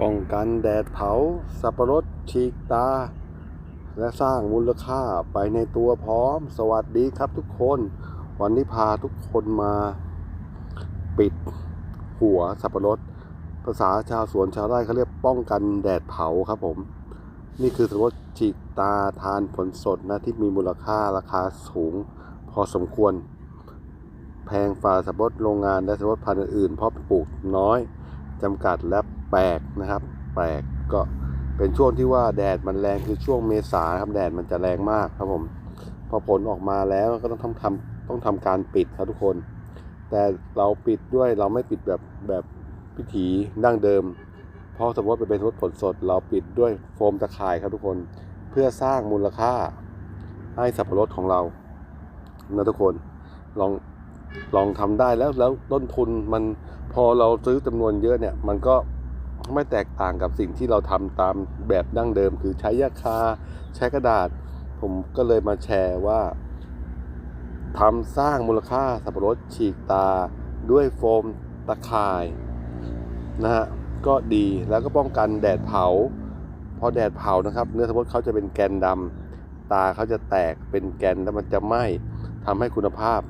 ป้องกันแดดเผา สับปะรดฉีกตา และสร้างมูลค่าไปในตัวพร้อม สวัสดีครับทุกคน วันนี้พาทุกคนมาปิดหัวสับปะรด ภาษาชาวสวนชาวไร่เขาเรียกป้องกันแดดเผาครับผม นี่คือสับปะรดฉีกตาทานผลสดนะที่มีมูลค่าราคาสูงพอสมควร แพงฝ่าสับปะรดโรงงานและสับปะรดพันธุ์อื่นเพราะปลูกน้อย จำกัดและแปลกนะครับ แปลกก็เป็นช่วงที่ว่าแดดมันแรงคือช่วงเมษาครับแดดมันจะแรงมากครับผมพอผลออกมาแล้วก็ต้องทำทำต้องทำการปิดครับทุกคน แต่เราปิดด้วยเราไม่ปิดแบบแบบพิถีดั้งเดิม เพราะสมมติไปเป็นรถผลสด เราปิดด้วยโฟมตะข่ายครับทุกคน เพื่อสร้างมูลค่าให้สับปะรดของเรานะทุกคนลองลองทำได้แล้วแล้วต้นทุนมัน พอเราซื้อจำนวนเยอะเนี่ย มันก็ไม่แตกต่างกับสิ่งที่เราทำตามแบบดั้งเดิม คือใช้ยาคา ใช้กระดาษ ผมก็เลยมาแชร์ว่าทำสร้างมูลค่าสับปะรดฉีกตาด้วยโฟมตะข่ายนะฮะก็ดีแล้วก็ป้องกันแดดเผา พอแดดเผานะครับ เนื้อสับปะรดเขาจะเป็นแกนดำตาเขาจะแตกเป็นแกนแล้วมันจะไหม้ทำให้คุณภาพ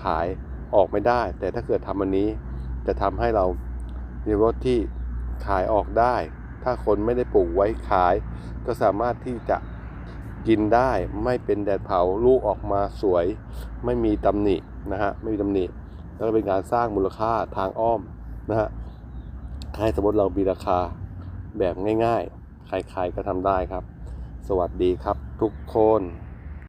ขายออกไม่ได้ แต่ถ้าเกิดทำอันนี้ จะทำให้เรามีรถที่ขายออกได้ ถ้าคนไม่ได้ปลูกไว้ขาย ก็สามารถที่จะกินได้ไม่เป็นแดดเผาลูกออกมาสวย ไม่มีตำหนินะฮะไม่มีตำหนิแล้วก็เป็นการสร้างมูลค่าทางอ้อมนะฮะให้สมมติเรามีราคาแบบง่ายๆ ใครๆก็ทำได้ครับ สวัสดีครับทุกคน